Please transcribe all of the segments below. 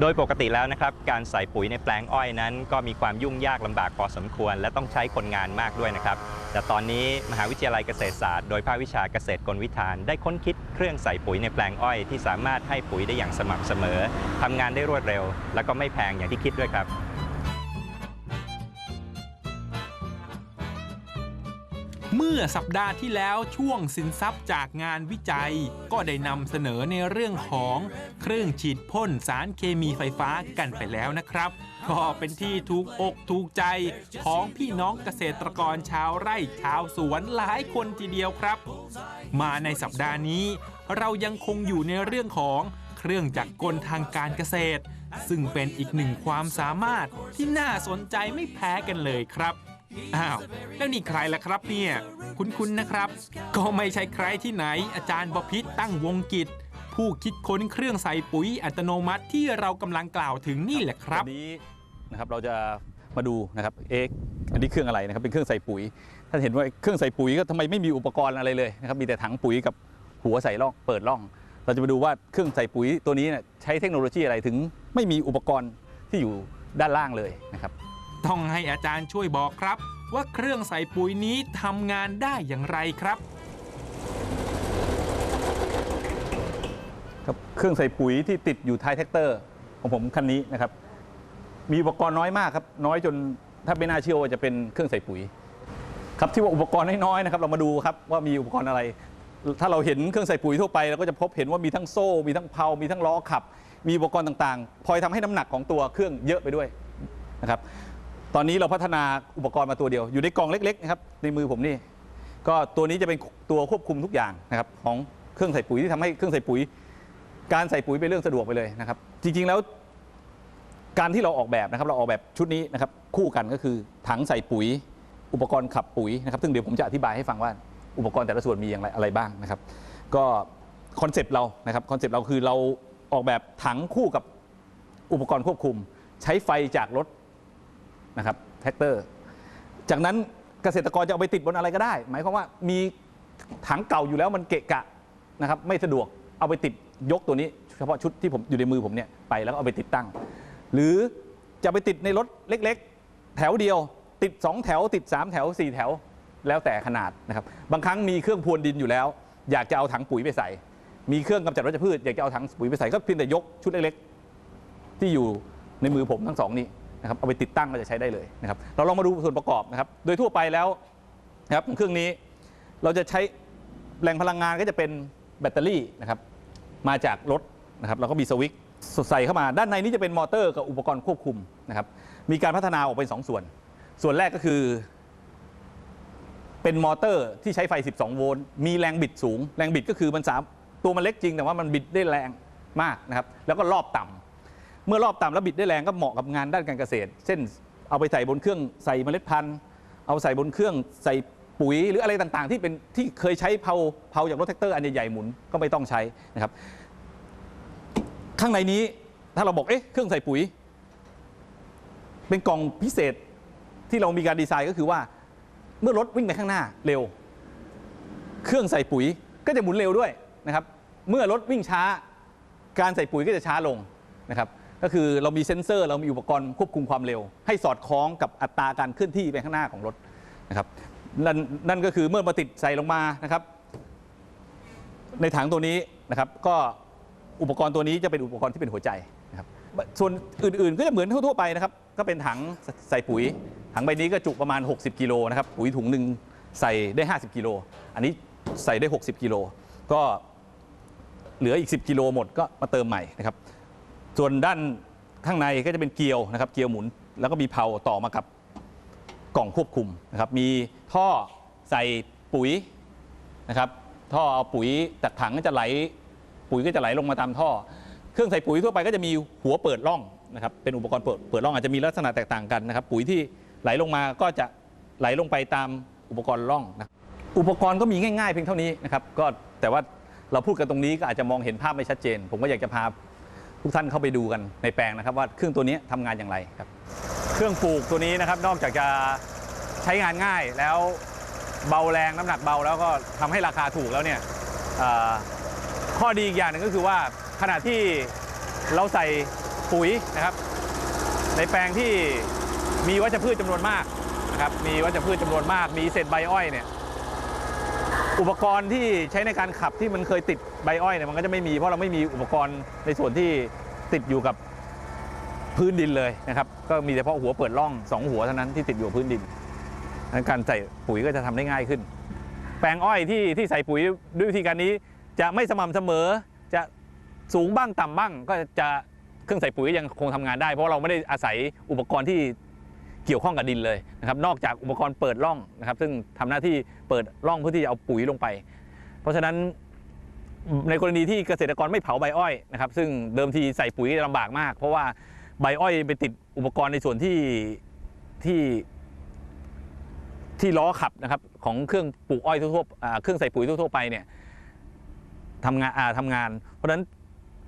โดยปกติแล้วนะครับการใส่ปุ๋ยในแปลงอ้อยนั้น ก็มีความยุ่งยากลำบากพอสมควร และต้องใช้คนงานมากด้วยนะครับ แต่ตอนนี้มหาวิทยาลัยเกษตรศาสตร์โดยภาควิชาเกษตรกลวิธาน ได้ค้นคิดเครื่องใส่ปุ๋ยในแปลงอ้อยที่สามารถให้ปุ๋ยได้อย่างสม่ำเสมอทำงานได้รวดเร็ว และก็ไม่แพงอย่างที่คิดด้วยครับ เมื่อสัปดาห์ที่แล้วช่วงสินทรัพย์จากงานวิจัย ก็ได้นำเสนอในเรื่องของเครื่องฉีดพ่นสารเคมีไฟฟ้ากันไปแล้วนะครับ ก็เป็นที่ถูกอกถูกใจของพี่น้องเกษตรกรชาวไร่ชาวสวนหลายคนทีเดียวครับ มาในสัปดาห์นี้ เรายังคงอยู่ในเรื่องของเครื่องจักรกลทางการเกษตร ซึ่งเป็นอีกหนึ่งความสามารถที่น่าสนใจไม่แพ้กันเลยครับ อ้าว แล้วนี่ใครล่ะครับเนี่ย คุ้นๆนะครับ ก็ไม่ใช่ใครที่ไหน อาจารย์บพิษตั้งวงกิจ ผู้คิดค้นเครื่องใส่ปุ๋ยอัตโนมัติที่เรากำลังกล่าวถึงนี่แหละครับ วันนี้นะครับเราจะมาดูนะครับเอ๊ะอันนี้เครื่องอะไรนะครับเป็นเครื่องใส่ปุ๋ยท่านเห็นว่าเครื่องใส่ปุ๋ยก็ทำไมไม่มีอุปกรณ์อะไรเลยนะครับมีแต่ถังปุ๋ยกับหัวใส่ร่องเปิดร่อง เราจะมาดูว่าเครื่องใส่ปุ๋ยตัวนี้เนี่ยใช้เทคโนโลยีอะไรถึงไม่มีอุปกรณ์ที่อยู่ด้านล่างเลยนะครับ ต้องให้อาจารย์ช่วยบอกครับ ว่าเครื่องใส่ปุ๋ยนี้ทำงานได้อย่างไรครับ ครับเครื่องใส่ปุ๋ยที่ติดอยู่ท้ายแท็กเตอร์ ของผมคันนี้นะครับ มีอุปกรณ์น้อยมากครับน้อยจนถ้าไม่น่าเชื่อว่าจะเป็นเครื่องใส่ปุ๋ย ครับที่ว่าอุปกรณ์น้อยๆนะครับ เรามาดูครับว่ามีอุปกรณ์อะไร ถ้าเราเห็นเครื่องใส่ปุ๋ยทั่วไปเราก็จะพบเห็นว่ามีทั้งโซ่ มีทั้งเพลามีทั้งล้อขับ มีอุปกรณ์ต่างๆพลอยทำให้น้ำหนักของตัวเครื่องเยอะไปด้วยนะครับ ตอนนี้เราพัฒนาอุปกรณ์มาตัวเดียว อยู่ในกล่องเล็กๆนะครับในมือผมนี่ก็ตัวนี้จะเป็นตัวควบคุมทุกอย่างนะครับของเครื่องใส่ปุ๋ยที่ทำให้เครื่องใส่ปุ๋ย การใส่ปุ๋ยเป็นเรื่องสะดวกไปเลยนะครับ จริงๆแล้ว การที่เราออกแบบนะครับ เราออกแบบชุดนี้นะครับ คู่กันก็คือถังใส่ปุ๋ย อุปกรณ์ขับปุ๋ยนะครับซึ่งเดี๋ยวผมจะอธิบายให้ฟังว่าอุปกรณ์แต่ละส่วนมีอย่างไรอะไรบ้างนะครับ ก็คอนเซปต์เรานะครับคอนเซปต์เราคือเราออกแบบถังคู่กับอุปกรณ์ควบคุม ใช้ไฟจากรถ นะครับแท็กเตอร์ จากนั้นเกษตรกรจะเอาไปติดบนอะไรก็ได้ หมายความว่ามีถังเก่าอยู่แล้วมันเกะกะนะครับไม่สะดวกเอาไปติดยกตัวนี้ เฉพาะชุดที่ผมอยู่ในมือผมเนี่ยไปแล้วก็เอาไปติดตั้ง หรือจะไปติดในรถเล็ก ๆ แถวเดียว ติด 2 แถว ติด 3 แถว 4 แถวแล้วแต่ขนาดนะครับบางครั้งมีเครื่องพรวนดินอยู่แล้ว อยากจะเอาถังปุ๋ยไปใส่ มีเครื่องกำจัดวัชพืชอยากจะเอาถังปุ๋ยไปใส่ก็เพียงแต่ยกชุดเล็กๆที่อยู่ในมือผมทั้งสองนี้ นะครับเอาไปติดตั้งก็จะใช้ได้เลยนะครับเราลองมาดูส่วนประกอบนะครับโดยทั่วไปแล้วนะครับของเครื่องนี้เราจะใช้แหล่งพลังงานก็จะเป็นแบตเตอรี่นะครับมาจากรถนะครับแล้วก็มีสวิตช์ใส่เข้ามา ด้านในนี้จะเป็นมอเตอร์กับอุปกรณ์ควบคุมนะครับมีการพัฒนาออกเป็นสองส่วน ส่วนแรกก็คือ เป็นมอเตอร์ที่ใช้ไฟ 12 โวลต์มีแรงบิดสูง แรงบิดก็คือมันสามตัวมันเล็กจริงแต่ว่ามันบิดได้แรงมากนะครับแล้วก็รอบต่ำ เมื่อรอบต่ำแล้วบิดได้แรงก็เหมาะกับงานด้านการเกษตร เช่น เอาไปใส่บนเครื่องใส่เมล็ดพันธุ์ เอาใส่บนเครื่องใส่ปุ๋ยหรืออะไรต่างๆ ที่เป็นที่เคยใช้เผาเผาจากรถแท็กเตอร์อันใหญ่ๆหมุนก็ไม่ต้องใช้นะครับ ข้างในนี้ถ้าเราบอกเอ๊ะเครื่องใส่ปุ๋ย เป็นกล่องพิเศษที่เรามีการดีไซน์ก็คือว่า เมื่อรถวิ่งไปข้างหน้าเร็ว เครื่องใส่ปุ๋ยก็จะหมุนเร็วด้วยนะครับ เมื่อรถวิ่งช้า การใส่ปุ๋ยก็จะช้าลงนะครับ ก็คือเรามีเซ็นเซอร์ เรามีอุปกรณ์ควบคุมความเร็ว ให้สอดคล้องกับอัตราการเคลื่อนที่ไปข้างหน้าของรถนะครับนั่นนั่นก็คือเมื่อมาติดใส่ลงมานะครับ ในถังตัวนี้นะครับ ก็อุปกรณ์ตัวนี้จะเป็นอุปกรณ์ที่เป็นหัวใจนะครับส่วนอื่นๆก็จะเหมือนทั่วๆไปนะครับ ก็เป็นถังใส่ปุ๋ย ถังใบนี้ก็จุประมาณ 60 กิโลนะครับปุ๋ยถุงหนึ่งใส่ได้ 50 กิโล อันนี้ใส่ได้ 60 กิโล ก็เหลืออีก 10 กิโลหมดก็มาเติมใหม่นะครับ ส่วนด้านข้างในก็จะเป็นเกลียวนะครับเกลียวหมุน แล้วก็มีเพลาต่อมากับกล่องควบคุมนะครับมีท่อใส่ปุ๋ยนะครับท่อเอาปุ๋ยจากถังก็จะไหลปุ๋ยก็จะไหลลงมาตามท่อ เครื่องใส่ปุ๋ยทั่วไปก็จะมีหัวเปิดร่องนะครับเป็นอุปกรณ์เปิดเปิดร่องอาจจะมีลักษณะแตกต่างกันนะครับปุ๋ยที่ไหลลงมาก็จะไหลลงไปตามอุปกรณ์ร่องนะอุปกรณ์ก็มีง่ายๆเพียงเท่านี้นะครับก็แต่ว่าเราพูดกันตรงนี้ก็อาจจะมองเห็นภาพไม่ชัดเจน ผมก็อยากจะพา ทุกท่านเข้าไปดูกันในแปลงนะครับว่าเครื่องตัวนี้ทำงานอย่างไรครับ เครื่องปลูกตัวนี้นะครับนอกจากจะใช้งานง่ายแล้วเบาแรงน้ำหนักเบาแล้วก็ทำให้ราคาถูกแล้วเนี่ยข้อดีอีกอย่างหนึ่งก็คือว่าขณะที่เราใส่ปปุ๋ยนะครับ ในแปลงที่มีวัชพืชจำนวนมากนะครับมีวัชพืชจำนวนมาก มีเศษใบอ้อยเนี่ย อุปกรณ์ที่ใช้ในการขับที่มันเคยติดใบอ้อยเนี่ยมันก็จะไม่มีเพราะเราไม่มีอุปกรณ์ในส่วนที่ติดอยู่กับพื้นดินเลยนะครับ ก็มีเฉพาะหัวเปิดร่องสองหัวเท่านั้นที่ติดอยู่พื้นดินดังนั้นการใส่ปุ๋ยก็จะทำได้ง่ายขึ้น แปลงอ้อยที่ที่ใส่ปุ๋ยด้วยวิธีการนี้ จะไม่สม่ำเสมอจะสูงบ้างต่ำบ้าง ก็จะเครื่องใส่ปุ๋ยยังคงทำงานได้ เพราะเราไม่ได้อาศัยอุปกรณ์ที่ เกี่ยวข้องกับดินเลยนะครับนอกจากอุปกรณ์เปิดร่องนะครับ ซึ่งทำหน้าที่เปิดร่องเพื่อที่จะเอาปุ๋ยลงไป เพราะฉะนั้นในกรณีที่เกษตรกรไม่เผาใบอ้อยนะครับ ซึ่งเดิมทีใส่ปุ๋ยลำบากมาก เพราะว่าใบอ้อยไปติดอุปกรณ์ในส่วนที่ที่ที่ล้อขับนะครับของเครื่องปลูกอ้อยทั่วๆเครื่องใส่ปุ๋ยทั่วๆไปเนี่ยทำงานทำงาน เพราะฉะนั้น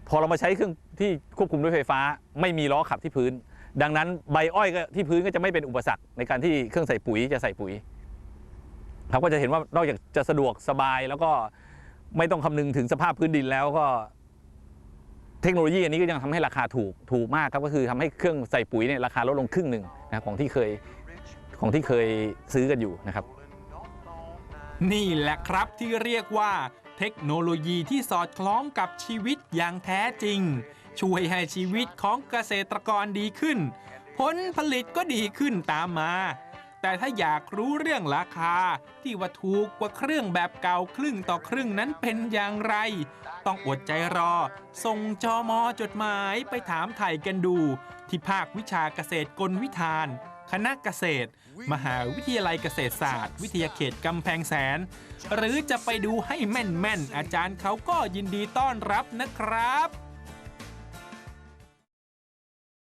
พอเรามาใช้เครื่องที่ควบคุมด้วยไฟฟ้า ไม่มีล้อขับที่พื้น ดังนั้นใบอ้อยก็ที่พื้นก็จะไม่เป็นอุปสรรคในการที่เครื่องใส่ปุ๋ยจะใส่ปุ๋ยครับก็จะเห็นว่านอกจากจะสะดวกสบายแล้วก็ไม่ต้องคำนึงถึงสภาพพื้นดินแล้วก็ เทคโนโลยีอันนี้ก็ยังทำให้ราคาถูกถูกมากครับก็คือทำให้เครื่องใส่ปุ๋ยเนี่ยราคาลดลงครึ่งหนึ่งนะของที่เคยของที่เคยซื้อกันอยู่นะครับ นี่แหละครับที่เรียกว่าเทคโนโลยีที่สอดคล้องกับชีวิตอย่างแท้จริง ช่วยให้ชีวิตของเกษตรกรดีขึ้น ผลผลิตก็ดีขึ้นตามมา แต่ถ้าอยากรู้เรื่องราคาที่ว่าถูกกว่าเครื่องแบบเก่าครึ่งต่อครึ่งนั้นเป็นอย่างไร ต้องอดใจรอ ส่งจอมอจดหมายไปถามไถ่กันดู ที่ภาควิชาเกษตรกลวิธานคณะเกษตร มหาวิทยาลัยเกษตรศาสตร์ วิทยาเขตกำแพงแสน หรือจะไปดูให้แม่น ๆ อาจารย์เขาก็ยินดีต้อนรับนะครับ